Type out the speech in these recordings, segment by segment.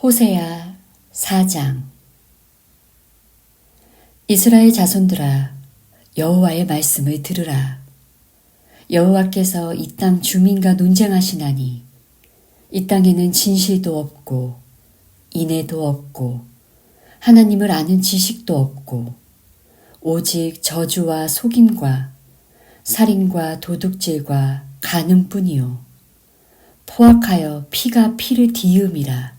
호세야 4장. 이스라엘 자손들아 여호와의 말씀을 들으라. 여호와께서 이 땅 주민과 논쟁하시나니 이 땅에는 진실도 없고 인애도 없고 하나님을 아는 지식도 없고 오직 저주와 속임과 살인과 도둑질과 간음뿐이요. 포악하여 피가 피를 뒤음이라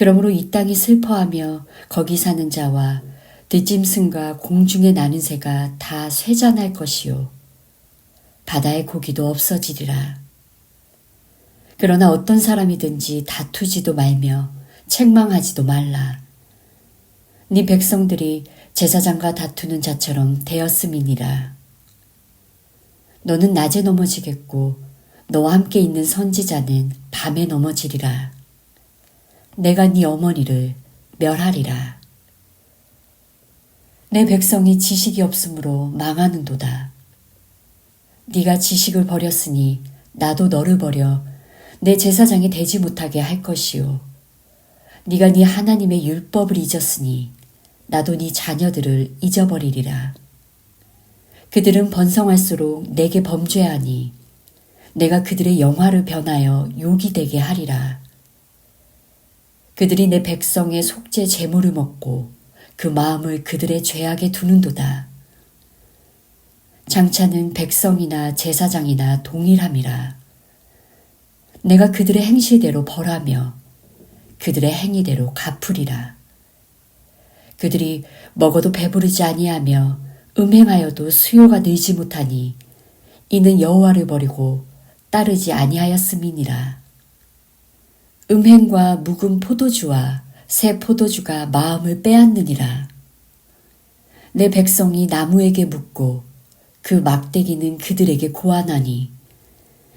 그러므로 이 땅이 슬퍼하며 거기 사는 자와 들짐승과 공중에 나는 새가 다 쇠잔할 것이요. 바다의 고기도 없어지리라. 그러나 어떤 사람이든지 다투지도 말며 책망하지도 말라. 네 백성들이 제사장과 다투는 자처럼 되었음이니라. 너는 낮에 넘어지겠고 너와 함께 있는 선지자는 밤에 넘어지리라. 내가 네 어머니를 멸하리라. 내 백성이 지식이 없으므로 망하는도다. 네가 지식을 버렸으니 나도 너를 버려 내 제사장이 되지 못하게 할 것이요. 네가 네 하나님의 율법을 잊었으니 나도 네 자녀들을 잊어버리리라. 그들은 번성할수록 내게 범죄하니 내가 그들의 영화를 변하여 욕이 되게 하리라. 그들이 내 백성의 속죄 제물을 먹고 그 마음을 그들의 죄악에 두는도다. 장차는 백성이나 제사장이나 동일함이라. 내가 그들의 행실대로 벌하며 그들의 행위대로 갚으리라. 그들이 먹어도 배부르지 아니하며 음행하여도 수요가 늘지 못하니 이는 여호와를 버리고 따르지 아니하였음이니라. 음행과 묵은 포도주와 새 포도주가 마음을 빼앗느니라. 내 백성이 나무에게 묻고 그 막대기는 그들에게 고하나니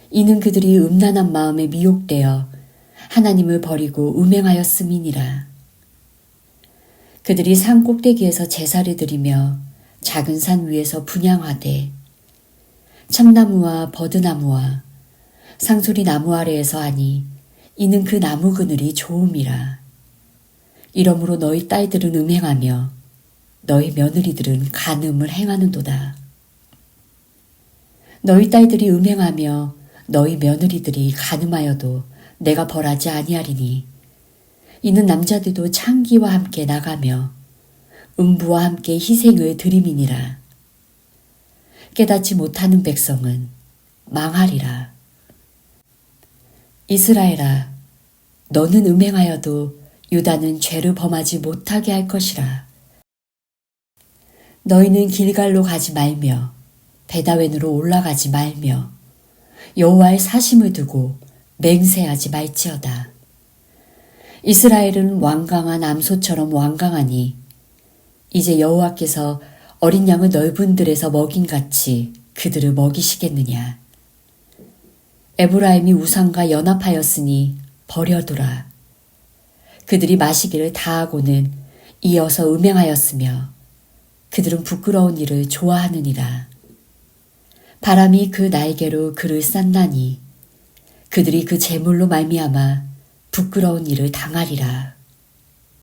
이는 그들이 음란한 마음에 미혹되어 하나님을 버리고 음행하였음이니라. 그들이 산 꼭대기에서 제사를 드리며 작은 산 위에서 분양하되 참나무와 버드나무와 상소리 나무 아래에서 하니 이는 그 나무 그늘이 좋음이라. 이러므로 너희 딸들은 음행하며 너희 며느리들은 간음을 행하는도다. 너희 딸들이 음행하며 너희 며느리들이 간음하여도 내가 벌하지 아니하리니 이는 남자들도 창기와 함께 나가며 음부와 함께 희생을 드림이니라. 깨닫지 못하는 백성은 망하리라. 이스라엘아, 너는 음행하여도 유다는 죄를 범하지 못하게 할 것이라. 너희는 길갈로 가지 말며 베다웬으로 올라가지 말며 여호와의 사심을 두고 맹세하지 말지어다. 이스라엘은 완강한 암소처럼 완강하니 이제 여호와께서 어린 양을 넓은 들에서 먹인 같이 그들을 먹이시겠느냐. 에브라임이 우상과 연합하였으니 버려두라. 그들이 마시기를 다하고는 이어서 음행하였으며 그들은 부끄러운 일을 좋아하느니라. 바람이 그 날개로 그를 싼나니 그들이 그 재물로 말미암아 부끄러운 일을 당하리라.